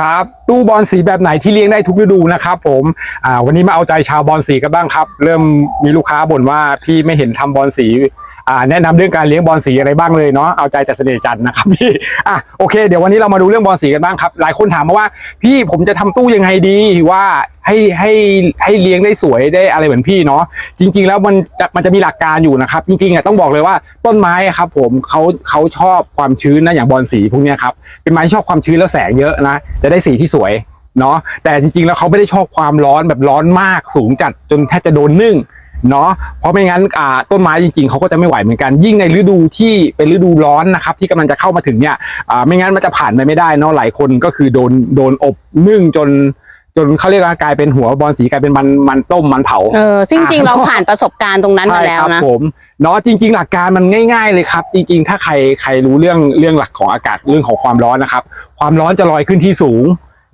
ครับตู้บอลสีแบบไหนที่เลี้ยงได้ทุกฤดูนะครับผมอ่าวันนี้มาเอาใจชาวบอลสีกันบ้างครับ เริ่มมีลูกค้าบ่นว่าพี่ไม่เห็นทำบอลสี แนะนำเรื่องการเลี้ยงบอลสีอะไรบ้างเลยเนาะเอาใจจากเสน่ห์จันนะครับพี่อะโอเค เดี๋ยววันนี้เรามาดูเรื่องบอลสีกันบ้างครับหลายคนถามมาว่า พี่ผมจะทำตู้ยังไงดีว่าให้ให้ให้เลี้ยงได้สวยได้อะไรเหมือนพี่เนาะจริง ๆ แล้วมันจะมันจะมีหลักการอยู่นะครับ จริงๆอะต้องบอกเลยว่าต้นไม้ครับ ผมเขาเขาชอบความชื้นนะอย่างบอลสีพวกนี้ครับเป็นไม้ชอบความชื้นแล้วแสงเยอะนะจะได้สีที่สวยเนาะแต่จริงๆแล้วเขาไม่ได้ชอบความร้อนแบบร้อนมากสูงจัดจนแทบจะโดนนึ่ง เนาะเพราะไม่งั้นอ่าต้นไม้จริงๆเขาก็จะไม่ไหวเหมือนกัน ยิ่งในฤดูที่เป็นฤดูร้อนนะครับ ที่กำลังจะเข้ามาถึงเนี่ยอ่าไม่งั้นมันจะผ่านไปไม่ได้เนาะหลายคนก็คือโดนโดนอบนึ่งจนจนเขาเรียกว่ากลายเป็นหัวบอลสีกลายเป็นมันมันต้มมันเผาเออจริงๆอะเราผ่านประสบการณ์ตรงนั้นมาแล้วใช่คนะรับผมเนาะจริง ๆ หลักการมันง่าย ๆ เลยครับ จริง ๆ ถ้าใครใครรู้เรื่องเรื่องหลักของอากาศเรื่องของความร้อนนะครับ ความร้อนจะลอยขึ้นที่สูง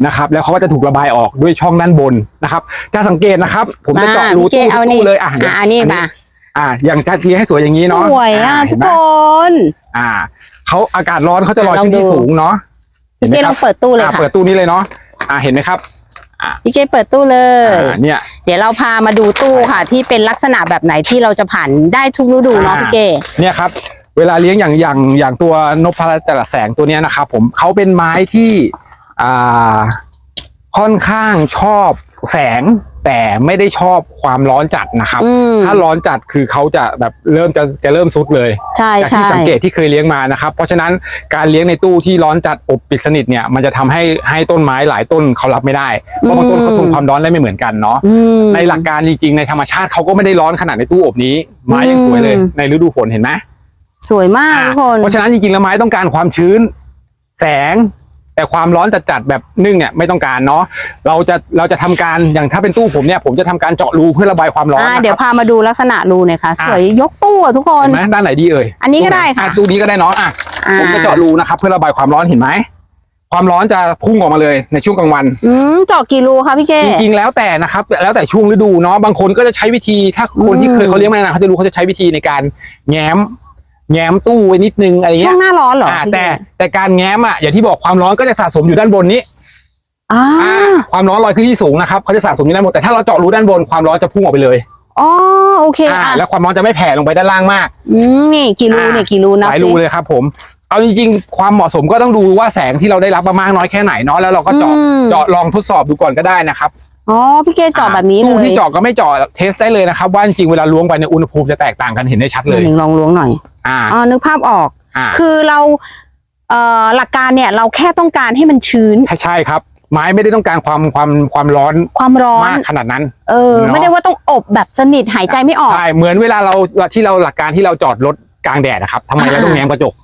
นะครับ แล้วเขาก็จะถูกระบายออกด้วยช่องด้านบนนะครับ จะสังเกตนะครับ ผมจะเจาะรูพี่ตู้เก้เอาทุกนี่ตู้เลยอะอะอันนี้มาอะอย่างจะเลี้ยงให้สวยอย่างนี้เนาะสวยอะเห็ทุนกไหมคนอ่าเขาอากาศร้อนเขาจะลอยขึ้นที่ลองดูสูงเนาะเห็นไหมพี่เก้คลรัอบงเปิดตู้เลยอะค่ะเปิดตู้นี้เลยเนาะอะเห็นไหมครับพี่เก้เปิดตู้เลยอ่าเนี่ย เดี๋ยวเราพามาดูตู้ค่ะ ที่เป็นลักษณะแบบไหนที่เราจะผ่านได้ทุกฤดูเนาะอ่าพี่เก้เนี่ยครับ เวลาเลี้ยงอย่างอย่างอย่างตัวนพพลัตแต่ละแสงตัวเนี้ยนะครับผมเขาเป็นไม้ที่ อ่าค่อนข้างชอบแสงแต่ไม่ได้ชอบความร้อนจัดนะครับ อืม ถ้าร้อนจัดคือเขาจะแบบเริ่มจะจะเริ่มซุดเลย ใช่จากใช่ ที่สังเกตที่เคยเลี้ยงมานะครับ เพราะฉะนั้นการเลี้ยงในตู้ที่ร้อนจัดอบปิดสนิทเนี่ยมันจะทำให้ให้ต้นไม้หลายต้นเขารับไม่ได้เพราะบางต้นเขาทนความร้อนได้ไม่เหมือนกันเนาะอืม ในหลักการจริงๆในธรรมชาติเขาก็ไม่ได้ร้อนขนาดในตู้อบนี้ไม้ยังสวยเลย อืม ในฤดูฝนเห็นไหมสวยมากอ่าทุกคน เพราะฉะนั้นจริงๆแล้วไม้ต้องการความชื้น แสง แต่ความร้อนจัดๆแบบนึ่งเนี่ยไม่ต้องการเนาะเราจะเราจะทำการอย่างถ้าเป็นตู้ผมเนี่ยผมจะทำการเจาะรูเพื่อระบายความร้อนอ่านะเดี๋ยควรับพามาดูลักษณะรูหน่อยค่ะสวยยกตู้อะทุกคนเห็นไหมด้านไหนดีเอ่ยอันนี้ก็ได้ค่ะอ่ตู้นี้ก็ได้เนาะอะอ่าผมจะเจาะรูนะครับเพื่อระบายความร้อนเห็นไหมความร้อนจะพุ่งออกมาเลยในช่วงกลางวัน อืมเจาะกี่รูคะพี่เก้จริงๆแล้วแต่นะครับ แล้วแต่ช่วงฤดูเนาะบางคนก็จะใช้วิธีถ้าคนที่อืมเคยเขาเลี้ยงมานานเขาจะรู้เขาจะใช้วิธีในการแง้ม แง้มตู้ไว้นิดนึงอะไรช่เงี้วยงหน้าร้อนเหรออ่าพี่แต่เก้แต่การแง้มอะอย่างที่บอกความร้อนก็จะสะสมอยู่ด้านบนนี้อ่าอ่าความร้อนลอยขึ้นที่สูงนะครับเขาจะสะสมอยู่ด้านบนแต่ถ้าเราเจาะรูด้านบนความร้อนจะพุ่งออกไปเลยอ๋อโอเคอ่าอะแล้วความร้อนจะไม่แผ่ลงไปด้านล่างมาก อืมนี่กี่รูอ่า เนี่ยกี่รูหนับลายสิรูเลยครับผมเอาจริงๆความเหมาะสมก็ต้องดูว่าแสงที่เราได้รับมามากน้อยแค่ไหนเนาะแล้วเราก็เจาะอืมเจาะลองทดสอบดูก่อนก็ได้นะครับ อ๋อพี่เก้เจาะแบบนี้เลตู้ยที่เจาะก็ไม่เจาะเทสได้เลยนะครับว่าจริงๆเวลาล้วงไปในยอุณหภูมิจะแตกต่างกันเห็นได้ชัดเลย หนึ่งลองล้วงหน่อยอ่าอ๋อนึกภาพออก อ่าคือเราเอ่อหลักการเนี่ยเราแค่ต้องการให้มันชื้นใช่ใช่ครับ ไม้ไม่ได้ต้องการความความความร้อนความร้อน มากขนาดนั้น เออ เนอะ ไม่ได้ว่าต้องอบแบบสนิทหายใจไม่ออก ใช่เหมือนเวลาเราที่เราหลักการที่เราจอดรถกลางแดดนะครับทำไมเราต้องแง้มกระจก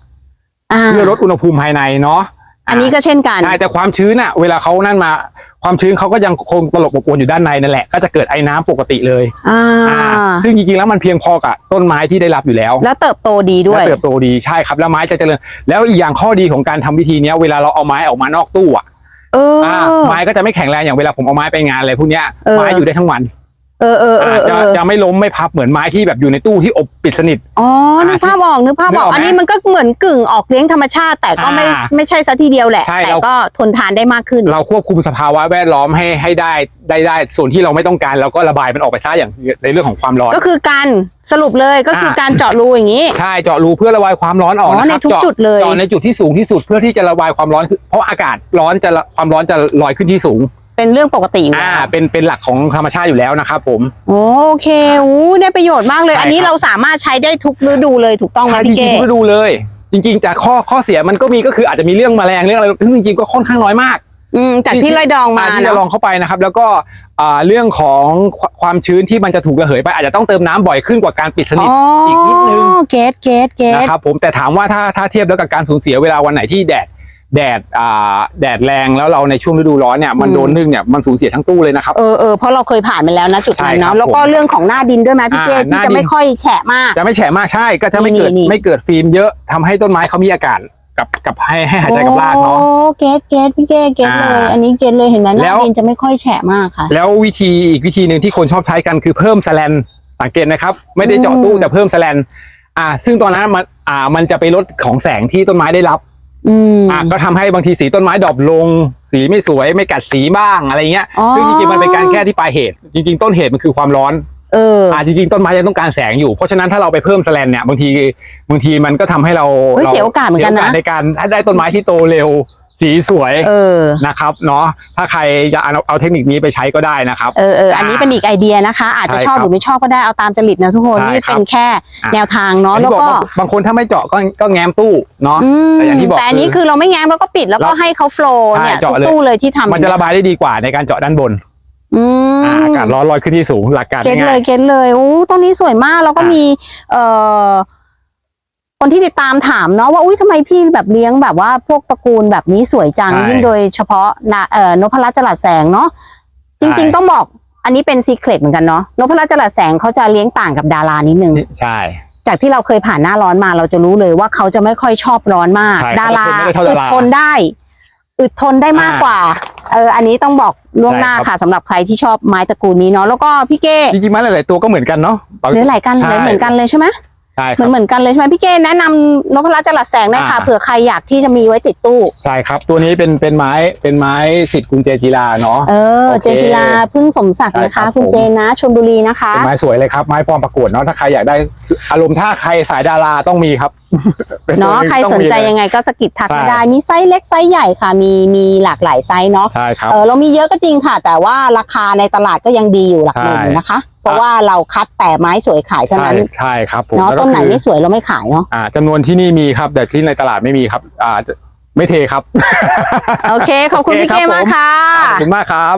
อ่าเพื่อลดอุณหภูมิภายในเนาะอันนี้ก็เช่นกัน ใช่แต่ความชื้นอะเวลาเขานั่นมา ความชื้นเขาก็ยังคงตลบอบอวนอยู่ด้านในนั่นแหละก็จะเกิดไอ้น้ำปกติเลยอ่าอ่าซึ่งจริงๆแล้วมันเพียงพอกับต้นไม้ที่ได้รับอยู่แล้ว แล้วเติบโตดีด้วยและเติบโตดีใช่ครับแล้วไม้จะเจริญ แล้วอีกอย่างข้อดีของการทำวิธีเนี้ยเวลาเราเอาไม้ออกมานอกตู้อะเออออ่าไม้ก็จะไม่แข็งแรงอย่างเวลาผมเอาไม้ไปงานอะไรพวกเนี้ยเออ ไม้อยู่ได้ทั้งวัน เออเออเออเอจะอจะไม่ล้มไม่พับเหมือนไม้ที่แบบอยู่ในตู้ที่อบปิดสนิท อ๋อ นึกภาพออก นึกภาพนึอกอออกกไหมอันนี้มันก็เหมือนกึ่งออกเลี้ยงธรรมชาติ แต่ก็ไม่อ่าไม่ใช่ซะทีเดียวแหละใช่แต่เราก็ทนทานได้มากขึ้น เราควบคุมสภาวะแวดล้อมให้ให้ได้ได้ได้ ส่วนที่เราไม่ต้องการเราก็ระบายมันออกไปซะอย่างในเรื่องของความร้อน ก็คือการสรุปเลยก็คืออาการเจาะรูอย่างนี้ ใช่ เจาะรูเพื่อระบายความร้อนออกอ๋อนะครับในทุกเจาะจุดเลยเจาะในจุดที่สูงที่สุดเพื่อที่จะระบายความร้อนขึ้นเพราะอากาศร้อนจะความร้อนจะลอยขึ้นที่สูง เป็นเรื่องปกติอยู่อ่า แล้วเป็นเป็นหลักของธรรมชาติอยู่แล้วนะครับผม โอเคอู้ได้ประโยชน์มากเลย ใช่อันนี้ครับเราสามารถใช้ได้ทุกฤดูเลยถูกต้องไหมใช่จพี่ริงเก้ๆก็ดูเลย จริง ๆ จากข้อข้อเสียมันก็มีก็คืออาจจะมีเรื่องแมลงเรื่องอะไรซึ่งจริงๆก็ค่อนข้างน้อยมาก อืมจากที่ ลอยดองมาที่จะลเนาะองเข้าไปนะครับ แล้วก็อ่าเรื่องของควความชื้นที่มันจะถูกระเหยไป อาจจะต้องเติมน้ำบ่อยขึ้นกว่าการปิดสนิทอ๋ออีกนิดนึง เกตเกตเกต นะครับผมแต่ถามว่าถ้าถ้าเทียบแล้วกับการสูญเสียเวลาวันไหนที่แดด แดดอ่าแดดแรงแล้วเราในช่วงฤดูร้อนเนี่ยมันโดนนึ่งเนี่ยมันสูญเสียทั้งตู้เลยนะครับ เออเออเพราะเราเคยผ่านมาแล้วนะจุดนั้นใช่ครัเนาะบแล้วก็ผมเรื่องของหน้าดินด้วยไหมพี่เก้อ่าที่หน้าจะดินไม่ค่อยแฉะมาก จะไม่แฉะมากใช่ก็จะไม่เกิดนี่นี่ ไม่เกิดฟิล์มเยอะทำให้ต้นไม้เขามีอากาศกับกับให้ให้หายใจกับรากเนาะ โอ้เกตเกตพี่เก้เกตเลย อ่าอันนี้เกตเลยเห็นไหมหแล้น้าว ดินจะไม่ค่อยแฉะมากค่ะ แล้ววิธีอีกวิธีหนึ่งที่คนชอบใช้กันคือเพิ่มแสแลนสังเกตนะครับ ไม่ได้เจาะตู้อืม แต่เพิ่มแสแลนอ่า ซึ่งตอนนั้นมันอ่ามันจะไปลดของแสงที่ต้นไม้ได้รับ อืม อะก็ทำให้บางทีสีต้นไม้ดรอปลง สีไม่สวยไม่กัดสีบ้างอะไรเงี้ย อ๋อ ซึ่งจริงๆมันเป็นการแก้ที่ปลายเหตุ จริง ๆ ต้นเหตุมันคือความร้อน เออ อ่าจริงๆต้นไม้ยังต้องการแสงอยู่เพราะฉะนั้นถ้าเราไปเพิ่มแสแลนเนี่ยบางทีบางทีมันก็ทำให้เราเฮ้ยรเสียโอกาสเหมือนกันนะ สียโในการถ้าได้ต้นไม้ที่โตเร็ว สีสวยเออนะครับเนาะถ้าใครจะเอาเอาเทคนิคนี้ไปใช้ก็ได้นะครับ เออเอออันนี้เป็นอีกไอเดียนะคะ อาจจะใช่ชอบครับหรือไม่ชอบก็ได้เอาตามจริตนะทุกคนใช่นี่ครับเป็นแค่อะแนวทางเนาะอย่างแล้วที่บอกก็บางบางคนถ้าไม่เจาะก็ก็แง้มตู้เนาะอืมแต่อย่างที่บอกแต่อันนี้คือคือเราไม่แง้มแล้วก็ปิดแล้วก็เราให้เขาโฟลว์ใช่เนี่ยเจาะทุกเลยตู้เลยที่ทำมันจะระบายได้ดีกว่าในการเจาะด้านบนอืมอ่าอากาศร้อนลอยขึ้นที่สูงหลักการเก็ตเลง่ายยเก็ตเลยโอ้ต้นนี้สวยมากแล้วก็อะมีเอ่อ คนที่ติดตามถามเนาะว่าอุ้ยทำไมพี่แบบเลี้ยงแบบว่าพวกตระกูลแบบนี้สวยจังใช่ ยิ่งโดยเฉพาะนะเอ่อนพรัตน์จรัสแสงเนาะจริงใช่ๆต้องบอกอันนี้เป็นซีเครตเหมือนกันเนาะนพรัตน์จรัสแสงเขาจะเลี้ยงต่างกับดารานิดนึง ใช่ จากที่เราเคยผ่านหน้าร้อนมาเราจะรู้เลยว่าเขาจะไม่ค่อยชอบร้อนมาก ใช่ดาราเขาจะทนไม่ได้เท่าอึดาดราทนได้อึดทนได้มากอ่ากว่า เอออันนี้ต้องบอกล่วงหน้าใช่ครับ ค่ะสำหรับใครที่ชอบไม้ตระกูลนี้เนาะแล้วก็พี่เก้จริงๆไม้หลายๆตัวก็เหมือนกันเนาะ เหลือหลายกันใช่ เหลือเหมือนกันเลยใช่ไหม ใช่เหคมืรัอบ นเหมือนกันเลยใช่ไหมพี่เก้แนะนำนพรัตน์จรัสแสงได้ค่ะอ่า เผื่อใครอยากที่จะมีไว้ติดตู้ ใช่ครับ ตัวนี้เป็นเป็นไม้เป็นไม้สิทธิ์กรุงเจจิลาเนาะ เออ โอเคเจนจิลาพึ่งสมศักดิ์นะใช่ครัคะ บคุณผม เจนนะชลบุรีนะคะ เป็นไม้สวยเลยครับ ไม้ฟอร์มประกวดเนาะถ้าใครอยากได้อารมณ์ถ้าใครสายดาราต้องมีครับ ป็ตัวเนาะหงใครต้องสนมีใจเลยยังไงก็สะกิดทักใช่ มาได้มีไซส์เล็กไซส์ใหญ่ค่ะ มีมีหลากหลายไซส์เนาะใช่ครับ เออเรามีเยอะก็จริงค่ะ แต่ว่าราคาในตลาดก็ยังดีอยู่หลักหมื่นใช่ นะคะ เพราะว่าเราคัดแต่ไม้สวยขายเท่าใช่นั้นใช่ครับผมเนาะแล้วก็ต้นไหนคือไม่สวยเราไม่ขายเนาะอ่าจำนวนที่นี่มีครับ แต่ที่ในตลาดไม่มีครับ อ่าจะไม่เทครับ โอเค ขอบคุณโอเคพี่ครับเก้มากผมค่ะ ขอบคุณมากครับ